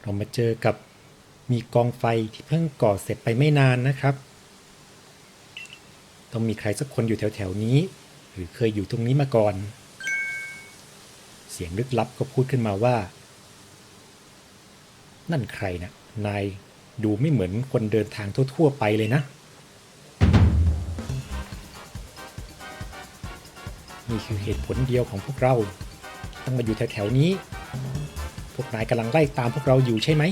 เรามาเจอกับมีกองไฟที่เพิ่งก่อเสร็จไปไม่นานนะครับ ต้องมีใครสักคนอยู่แถวๆนี้ หรือเคยอยู่ตรงนี้มาก่อน เสียงลึกลับก็พูดขึ้นมาว่า นั่นใครนะ่ะนายดูไม่เหมือนคนเดินทางทั่วๆไปเลยนะ นี่คือเหตุผลเดียวของพวกเรา ต้องมาอยู่แถวๆนี้ พวกนายกำลังไล่ตามพวกเราอยู่ใช่ไหม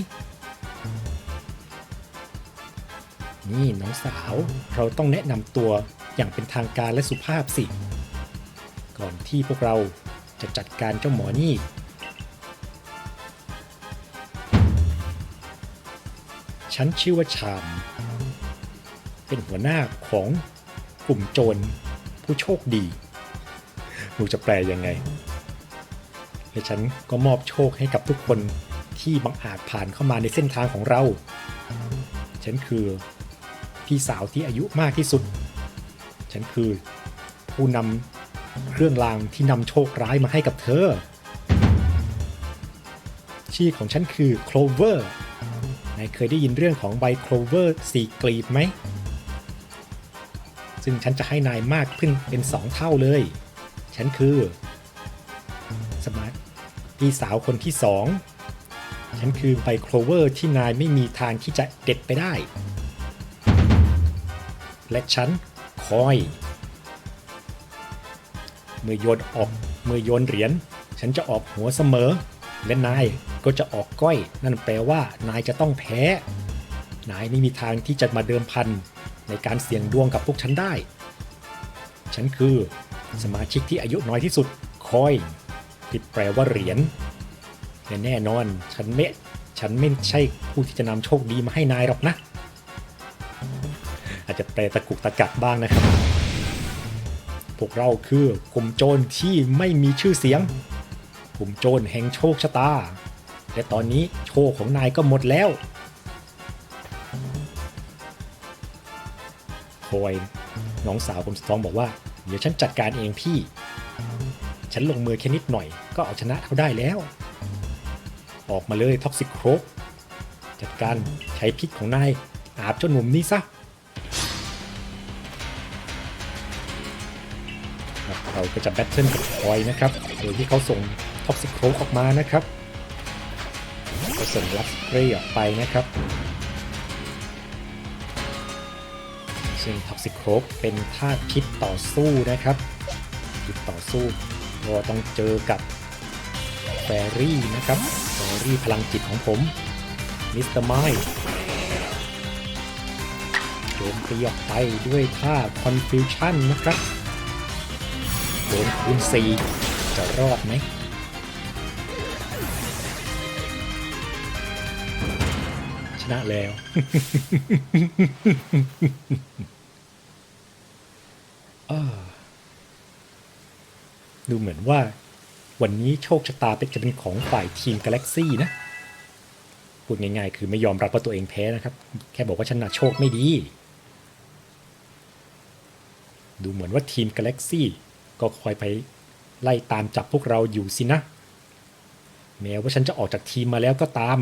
นี่น้องสาว เราต้องแนะนำตัวอย่างเป็นทางการและสุภาพสิ ก่อนที่พวกเราจะจัดการเจ้าหมอนี่ ฉันชื่อว่าชาม เป็นหัวหน้าของกลุ่มโจรผู้โชคดี หนูจะแปลยังไง และฉันก็มอบโชคให้กับทุกคนที่บังอาจผ่านเข้ามาในเส้นทางของเรา ฉันคือพี่สาวที่อายุมากที่สุด ฉันคือผู้นำเครื่องรางที่นำโชคร้ายมาให้กับเธอ ชื่อของฉันคือโคลเวอร์นายเคยได้ยินเรื่องของใบโคลเวอร์สีกลีบไหม ซึ่งฉันจะให้นายมากขึ้นเป็นสองเท่าเลย ฉันคือ พี่สาวคนที่สองฉันคือใบโคลเวอร์ที่นายไม่มีทางที่จะเด็ดไปได้ และฉันคอยเมื่อโยนออกเมื่อโยนเหรียญฉันจะออกหัวเสมอ และนายก็จะออกก้อย นั่นแปลว่านายจะต้องแพ้ นายไม่มีทางที่จะมาเดิมพันในการเสี่ยงดวงกับพวกฉันได้ ฉันคือสมาชิกที่อายุน้อยที่สุดคอย ที่แปลว่าเหรียญแน่นอน ฉันไม่ฉันไม่ใช่ผู้ที่จะนำโชคดีมาให้นายหรอกนะ อาจจะแปลตะกุกตะกักบ้างนะครับ พวกเราคือกลุ่มโจรที่ไม่มีชื่อเสียง กลุ่มโจรแห่งโชคชะตา และตอนนี้โชคของนายก็หมดแล้วคอยน้องสาวผมสตรองบอกว่า เดี๋ยวฉันจัดการเองพี่ ฉันลงมือแค่นิดหน่อยก็เอาชนะเขาได้แล้ว ออกมาเลยท็อกซิกโครกจัดการใช้พิษของนายอาบเจ้าหนุ่มนี้ซะเราก็จะแบทเทิลกับคอยนะครับ โดยที่เขาส่งท็อกซิโครออกมานะครับก็ส่งลัสเรย์ออกไปนะครับซึ่งท็อกซิโครเป็นธาตุพิษต่อสู้นะครับพิษต่อสู้ ก็ต้องเจอกับแฟรี่นะครับแฟรี่พลังจิตของผมมิสเตอร์ไมโจมตีออกไปด้วยท่า Confusion นะครับโดนคูณ4จะรอดไหมชนะแล้ว อ้า ดูเหมือนว่าวันนี้โชคชะตาเป็นจะเป็นของฝ่ายทีมกาแล็กซี่นะ พูดง่ายๆ คือไม่ยอมรับว่าตัวเองแพ้นะครับ แค่บอกว่าฉันะโชคไม่ดี ดูเหมือนว่าทีมกาแล็กซี่ก็คอยไปไล่ตามจับพวกเราอยู่สินะ แม้ว่าฉันจะออกจากทีมมาแล้วก็ตาม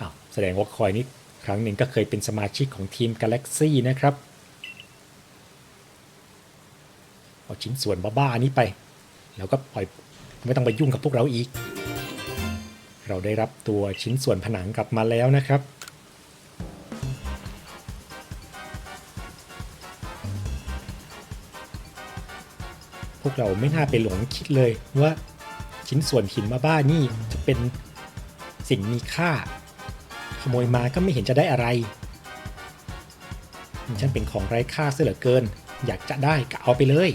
อ้าวแสดงว่าคอยนี้ครั้งหนึ่งก็เคยเป็นสมาชิกของทีมกาแล็กซี่นะครับ เอาชิ้นส่วนบ้าๆนี้ไป แล้วก็ปล่อยไม่ต้องไปยุ่งกับพวกเราอีก เราได้รับตัวชิ้นส่วนผนังกลับมาแล้วนะครับ พวกเราไม่น่าไปหลงคิดเลยว่าชิ้นส่วนหินมาบ้านี่จะเป็นสิ่งมีค่า ขโมยมาก็ไม่เห็นจะได้อะไรฉันเป็นของไร้ค่าเสียเหลือเกิน อยากจะได้ก็เอาไปเลย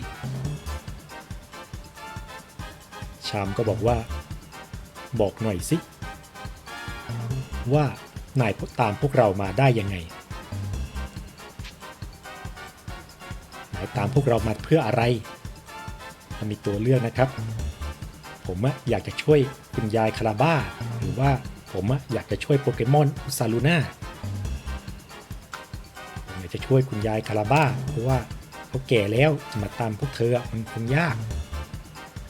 ชามก็บอกว่า บอกหน่อยสิ ว่านายตามพวกเรามาได้ยังไง นายตามพวกเรามาเพื่ออะไร มันมีตัวเลือกนะครับ ผมอยากจะช่วยคุณยายคาราบ้า หรือว่าผมอยากจะช่วยโปเกมอนอุซาลูน่าผมอยากจะช่วยคุณยายคาราบ้า เพราะว่าเขาแก่แล้วจะมาตามพวกเธอมันคงยาก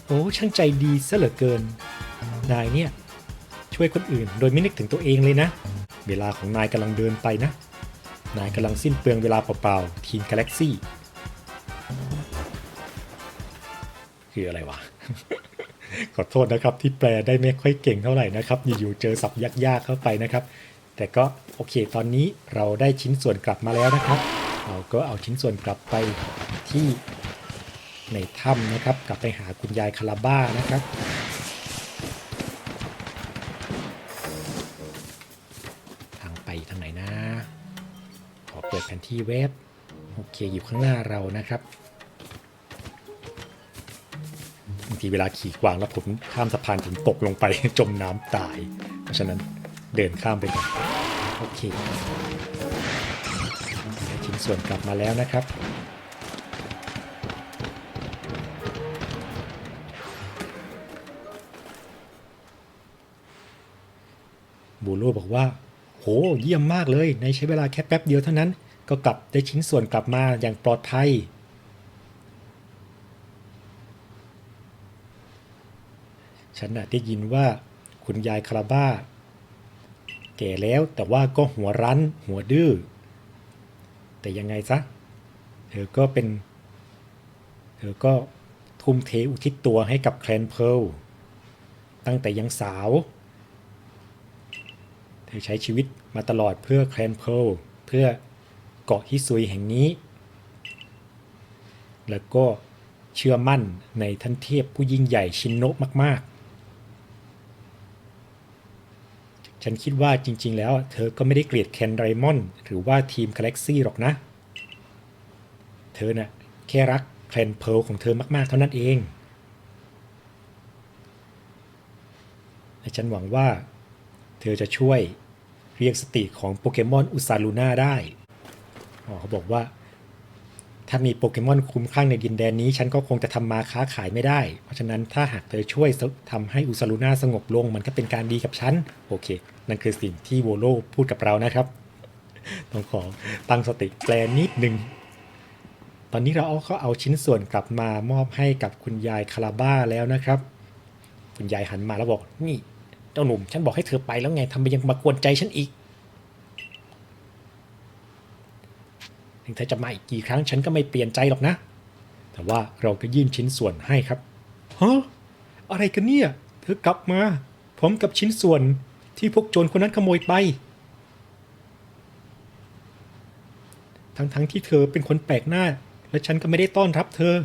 โอ้ช่างใจดีซะเหลือเกิน นายเนี่ยชช่วยคนอื่นโดยไม่นึกถึงตัวเองเลยนะ เวลาของนายกำลังเดินไปนะ นายกำลังสิ้นเปลืองเวลาเปล่าๆทีมกาแล็กซี่คืออะไรวะ ขอโทษนะครับที่แปลได้ไม่ค่อยเก่งเท่าไหร่นะครับอยู่ๆเจอสับยากๆเข้าไปนะครับ แต่ก็โอเคตอนนี้เราได้ชิ้นส่วนกลับมาแล้วนะครับ เราก็เอาชิ้นส่วนกลับไปที่ ในถ้ำนะครับ กลับไปหาคุณยายคาราบ้านะครับ ทางไปทางไหนนะ ขอเปิดแผนที่เว็บ โอเคอยู่ข้างหน้าเรานะครับบางทีเวลาขี่กวางแล้วผมข้ามสะพานผมตกลงไปจมน้ำตาย เพราะฉะนั้นเดินข้ามไปก่อนโอเคชิ้นส่วนกลับมาแล้วนะครับ บูโรบอกว่า โห เยี่ยมมากเลย ในใช้เวลาแค่แป๊บเดียวเท่านั้น ก็กลับได้ชิ้นส่วนกลับมาอย่างปลอดภัย ฉันได้ยินว่าคุณยายคาราบ้า แก่แล้วแต่ว่าก็หัวรั้นหัวดื้อ แต่ยังไงซะ เธอก็เป็น เธอก็ทุ่มเทอุทิศตัวให้กับแคลนเพลตั้งแต่ยังสาว เธอใช้ชีวิตมาตลอดเพื่อแคลนเพลเพื่อเกาะฮิซุยแห่งนี้ แล้วก็เชื่อมั่นในท่านเทพผู้ยิ่งใหญ่ชินโนะมาก ๆ ฉันคิดว่าจริง ๆ แล้ว เธอก็ไม่ได้เกลียดแคนไรมอนหรือว่าทีมกาแล็กซี่หรอกนะ เธอน่ะแค่รักแคลนเพลของเธอมาก ๆ เท่านั้นเอง ฉันหวังว่า เธอจะช่วยเรียกสติของโปเกมอนอุซาลูน่าได้อ๋อเขาบอกว่า ถ้ามีโปเกมอนคุ้มคลั่งในดินแดนนี้ ฉันก็คงจะทำมาค้าขายไม่ได้ เพราะฉะนั้นถ้าหากเธอช่วยทำให้อุซาลูน่าสงบลง มันก็เป็นการดีกับฉัน โอเค นั่นคือสิ่งที่โวโลพูดกับเรานะครับ ต้องขอตั้งสติแปลนิดหนึ่งตอนนี้เราเอาก็เอาชิ้นส่วนกลับมามอบให้กับคุณยายคาราบ้าแล้วนะครับ คุณยายหันมาแล้วบอกนี่ จ้าหนุ่ม ฉันบอกให้เธอไปแล้วไงทำไมยังมากวนใจฉันอีก ถึงเธอจะมาอีกกี่ครั้งฉันก็ไม่เปลี่ยนใจหรอกนะ แต่ว่าเราก็ยื่นชิ้นส่วนให้ครับฮะอะไรกันเนี่ย เธอกลับมาพร้อมกับชิ้นส่วนที่พวกโจรคนนั้นขโมยไป ทั้งๆทที่เธอเป็นคนแปลกหน้า และฉันก็ไม่ได้ต้อนรับเธอ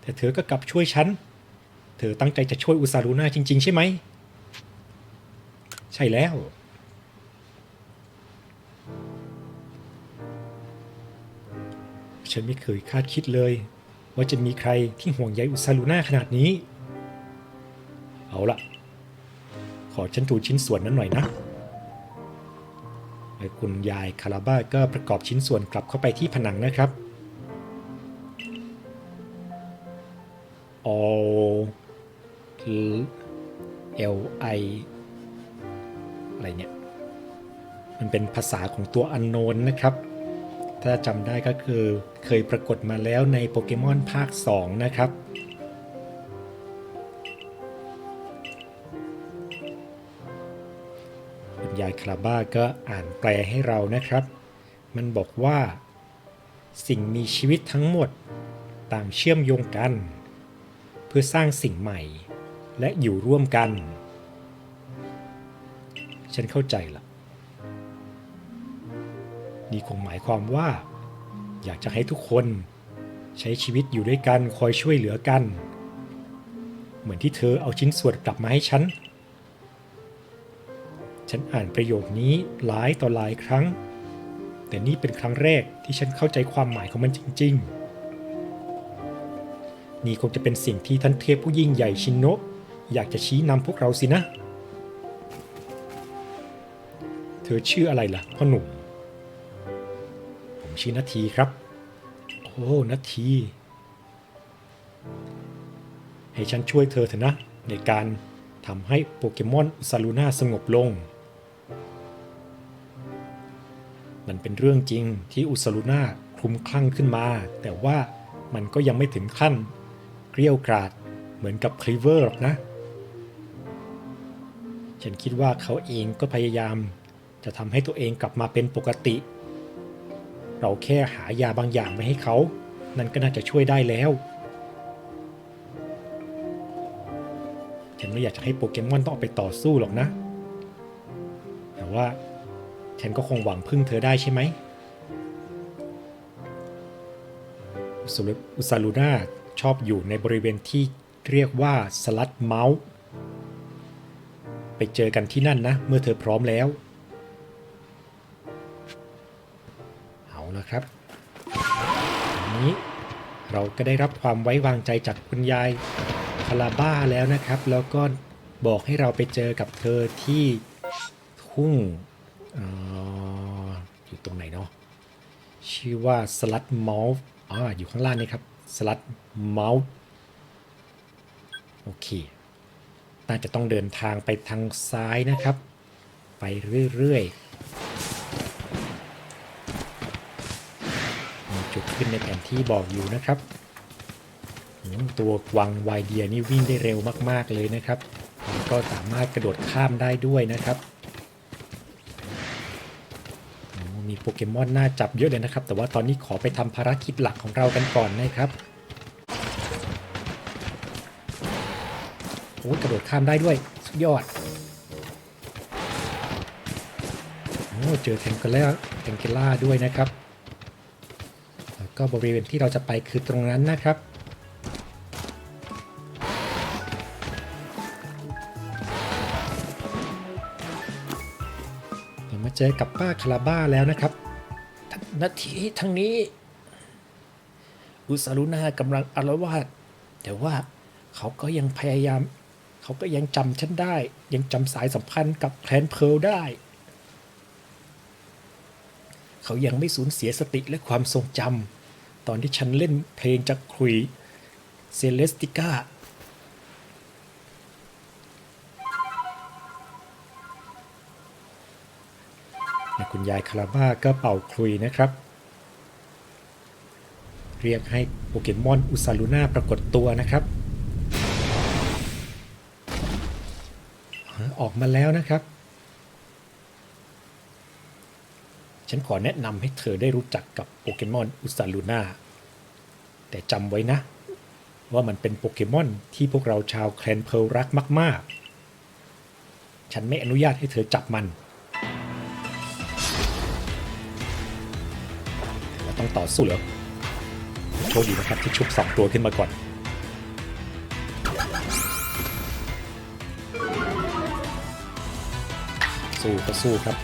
แต่เธอก็กลับช่วยฉัน เธอตั้งใจจะช่วยอุซารุน่าจริง ๆ ใช่ไหม ใช่แล้ว ฉันไม่เคยคาดคิดเลย ว่าจะมีใครที่ห่วงใยอุซาลูน่าขนาดนี้ เอาละขอฉันดูชิ้นส่วนนั้นหน่อยนะแล้คุณยายคาราบ้าก็ประกอบชิ้นส่วนกลับเข้าไปที่ผนังนะครับ l i อะไรเนี่ย มันเป็นภาษาของตัวอันโนนนะครับ ถ้าจำได้ก็คือเคยปรากฏมาแล้วในโปเกมอนภาค 2 นะครับคุณยายคาราบ้าก็อ่านแปลให้เรานะครับ มันบอกว่า สิ่งมีชีวิตทั้งหมดต่างเชื่อมโยงกัน เพื่อสร้างสิ่งใหม่ และอยู่ร่วมกัน ฉันเข้าใจละนี่คงหมายความว่า อยากจะให้ทุกคนใช้ชีวิตอยู่ด้วยกันคอยช่วยเหลือกัน เหมือนที่เธอเอาชิ้นส่วนกลับมาให้ฉัน ฉันอ่านประโยคนี้หลายต่อหลายครั้ง แต่นี่เป็นครั้งแรกที่ฉันเข้าใจความหมายของมันจริง ๆ นี่คงจะเป็นสิ่งที่ท่านเทพผู้ยิ่งใหญ่ชินโนะ อยากจะชี้นำพวกเราสินะ เธอชื่ออะไรล่ะพ่อหนุ่ม ผมชื่อนาทีครับ โอ้นาที ให้ฉันช่วยเธอเถอะนะ ในการทำให้โปเกมอนซาลูน่าสงบลง มันเป็นเรื่องจริงที่อุซาลูน่าคลุมคลั่งขึ้นมา แต่ว่ามันก็ยังไม่ถึงขั้นเกรี้ยวกราดเหมือนกับคลีเวอร์หรอกนะ ฉันคิดว่าเขาเองก็พยายามจะทำให้ตัวเองกลับมาเป็นปกติ เราแค่หายาบางอย่างมาให้เขา นั่นก็น่าจะช่วยได้แล้ว ฉันไม่อยากจะให้โปเกมอนต้องออกไปต่อสู้หรอกนะ แต่ว่าฉันก็คงหวังพึ่งเธอได้ใช่ไหมอุสรุอุซาลูน่าชอบอยู่ในบริเวณที่เรียกว่าสลัดเมาส์ ไปเจอกันที่นั่นนะ เมื่อเธอพร้อมแล้ว เอาละครับอันนี้เราก็ได้รับความไว้วางใจจากคุณยายคาราบ้าแล้วนะครับ แล้วก็บอกให้เราไปเจอกับเธอที่ทุ่งเอ่ออยู่ตรงไหนเนาะชื่อว่าสลัดเมาส์อ่าอยู่ข้างล่างนี่ครับสลัดเมาส์โอเค น่าจะต้องเดินทางไปทางซ้ายนะครับ ไปเรื่อยๆมีจุดขึ้นในแผนที่บอกอยู่นะครับ ตัววังไวเดียนี่วิ่งได้เร็วมากๆเลยนะครับ ก็สามารถกระโดดข้ามได้ด้วยนะครับมีโปเกมอนน่าจับเยอะเลยนะครับ แต่ว่าตอนนี้ขอไปทำภารกิจหลักของเรากันก่อนนะครับ โอ้กระโดดข้ามได้ด้วย สุดยอดโอ้เจอแทงเกล่าแทงเกล่าด้วยนะครับ แล้วก็บริเวณที่เราจะไปคือตรงนั้นนะครับเดี๋ยวมาเจอกับป้าคาราบ้าแล้วนะครับนาทีทางนี้ อุสารุนากำลังอารวาสแต่ว่าเขาก็ยังพยายาม เขาก็ยังจำฉันได้ ยังจำสายสัมพันธ์กับแคลนเพลได้ เขายังไม่สูญเสียสติและความทรงจำตอนที่ฉันเล่นเพลงจากคุยเซเลสติก้าคุณยายคาราบ้าก็เป่าคลุยนะครับ เรียกให้โปเกมอนอุซาลูน่าปรากฏตัวนะครับ ออกมาแล้วนะครับ ฉันขอแนะนำให้เธอได้รู้จักกับโปเกมอนอุซาลูน่าแต่จำไว้นะ ว่ามันเป็นโปเกมอนที่พวกเราชาวแคลนเพลรักมาก ๆ ฉันไม่อนุญาตให้เธอจับมันเราต้องต่อสู้เหรอโชคดีนะครับที่ชุบสองตัวขึ้นมาก่อน สู้ก็สู้ครับ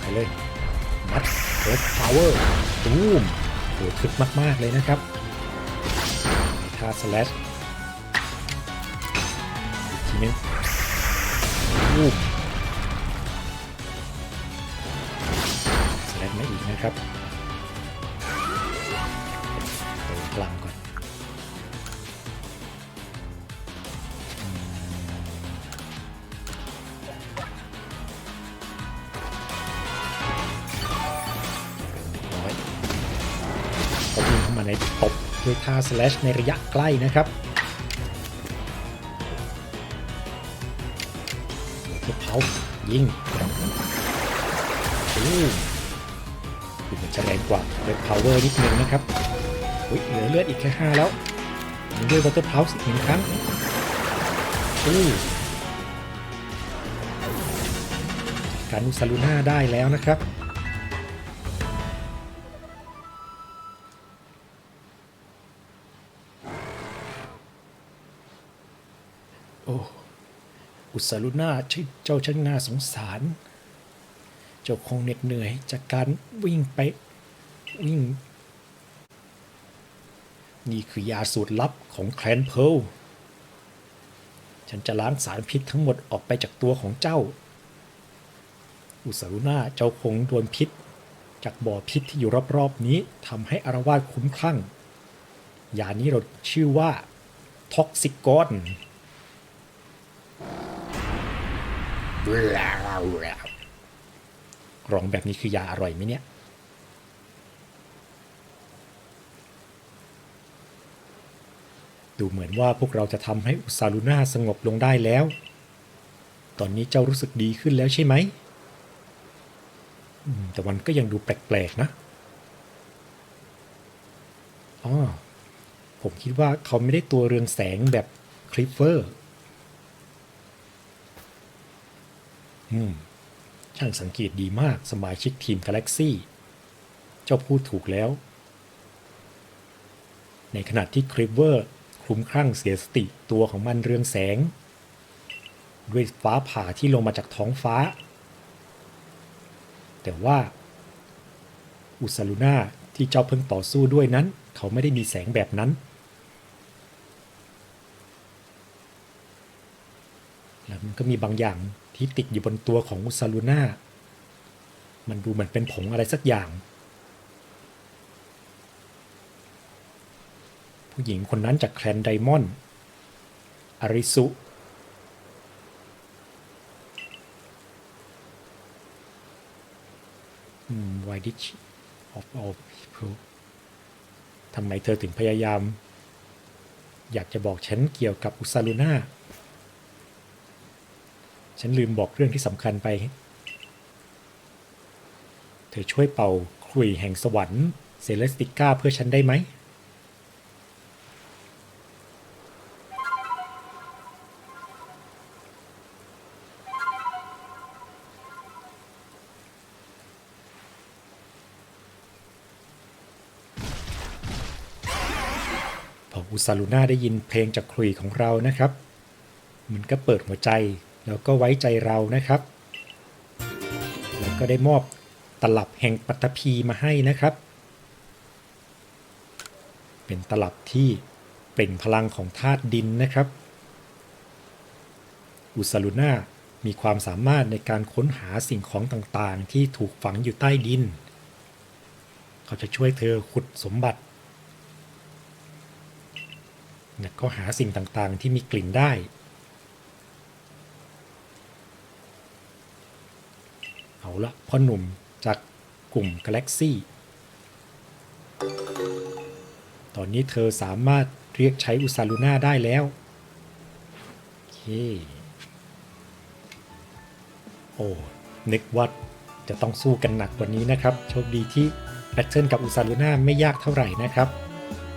ไปเลยนัดเฟิร์สพาวเวอร์ตูมโหทึกมาก ๆ เลยนะครับท่าสแลชอีกทีนึงตูมสแลชมาอีกนะครับ มาในตบด้วยท่า slash ในระยะใกล้นะครับเพื่อเผายิงโอ้ดูมือนจะแรงกว่าเลย power นิดนึงนะครับอุ๊ยเหลือเลือดอีกแค่ห้าแล้วมีด้วยวอเตอร์พาวส์อีกหนึ่งครั้งอู้การอุซาลูน่าได้แล้วนะครับ โอ้ อุซาลูน่าเจ้าช่างน่าสงสาร เจ้าคงเหน็ดเหนื่อยจากการวิ่งไปวิ่ง นี่คือยาสูตรลับของแคลนเพร์ลฉันจะล้างสารพิษทั้งหมดออกไปจากตัวของเจ้า อุสารุน่าเจ้าคงโดนพิษ จากบ่อพิษที่อยู่รอบๆนี้ทำให้อารวาสคุ้มคลั่งยานี้เราชื่อว่าท็อกซิกอน รองแบบนี้คือยาอร่อยไหมเนี่ย ดูเหมือนว่าพวกเราจะทำให้อุซาลูน่าสงบลงได้แล้ว ตอนนี้เจ้ารู้สึกดีขึ้นแล้วใช่ไหม แต่มันก็ยังดูแปลกๆนะอ๋อผมคิดว่าเขาไม่ได้ตัวเรืองแสงแบบคลิปเวอร์ อืม ช่างสังเกตดีมากสมาชิกทีมกาแล็กซี่ เจ้าพูดถูกแล้ว ในขณะที่คริปเวอร์คลุ้มคลั่งเสียสติตัวของมันเรืองแสง ด้วยฟ้าผ่าที่ลงมาจากท้องฟ้า แต่ว่าอุซาลูน่าที่เจ้าเพิ่งต่อสู้ด้วยนั้น เขาไม่ได้มีแสงแบบนั้น แล้วมันก็มีบางอย่าง ที่ติดอยู่บนตัวของอุซาลูน่า มันดูเหมือนเป็นผงอะไรสักอย่าง ผู้หญิงคนนั้นจากแคลนไดมอนด์อาริสุอืม why did she of all people ทำไมเธอถึงพยายาม อยากจะบอกฉันเกี่ยวกับอุซาลูน่า ฉันลืมบอกเรื่องที่สำคัญไป เธอช่วยเป่าขลุ่ยแห่งสวรรค์เซเลสติก้าเพื่อฉันได้ไหม พออุซาลูน่าได้ยินเพลงจากครุยของเรานะครับ มันก็เปิดหัวใจ แล้วก็ไว้ใจเรานะครับ แล้วก็ได้มอบตลับแห่งปัตภีมาให้นะครับ เป็นตลับที่เปล่งพลังของธาตุดินนะครับ อุซาลูน่ามีความสามารถในการค้นหาสิ่งของต่างๆ ที่ถูกฝังอยู่ใต้ดิน เขาจะช่วยเธอขุดสมบัติก็หาสิ่งต่างๆที่มีกลิ่นได้ เอาละพ่อหนุ่มจากกลุ่มกาแล็กซี่ ตอนนี้เธอสามารถเรียกใช้อุซาลูน่าได้แล้วโอเคโอ้นึกว่าจะต้องสู้กันหนักกว่านี้นะครับ โชคดีที่แบทเทิลกับอุซาลูน่าไม่ยากเท่าไหร่นะครับ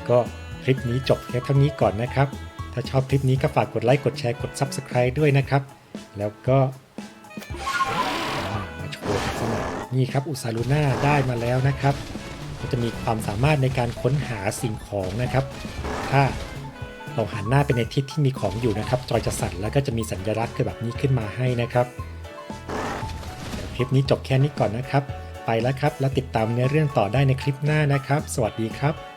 ก็คลิปนี้จบแค่เท่านี้ก่อนนะครับ ถ้าชอบคลิปนี้ก็ฝากกดไลค์ กดแชร์ กด Subscribe ด้วยนะครับ แล้วก็ นี่ครับอุซาลูน่าได้มาแล้วนะครับก็จะมีความสามารถในการค้นหาสิ่งของนะครับ ถ้าเราหันหน้าไปในทิศที่มีของอยู่นะครับ จอยจะสั่นแล้วก็จะมีสัญลักษณ์คือแบบนี้ขึ้นมาให้นะครับคลิปนี้จบแค่นี้ก่อนนะครับ ไปแล้วครับ แล้วติดตามเนื้อเรื่องต่อได้ในคลิปหน้านะครับ สวัสดีครับ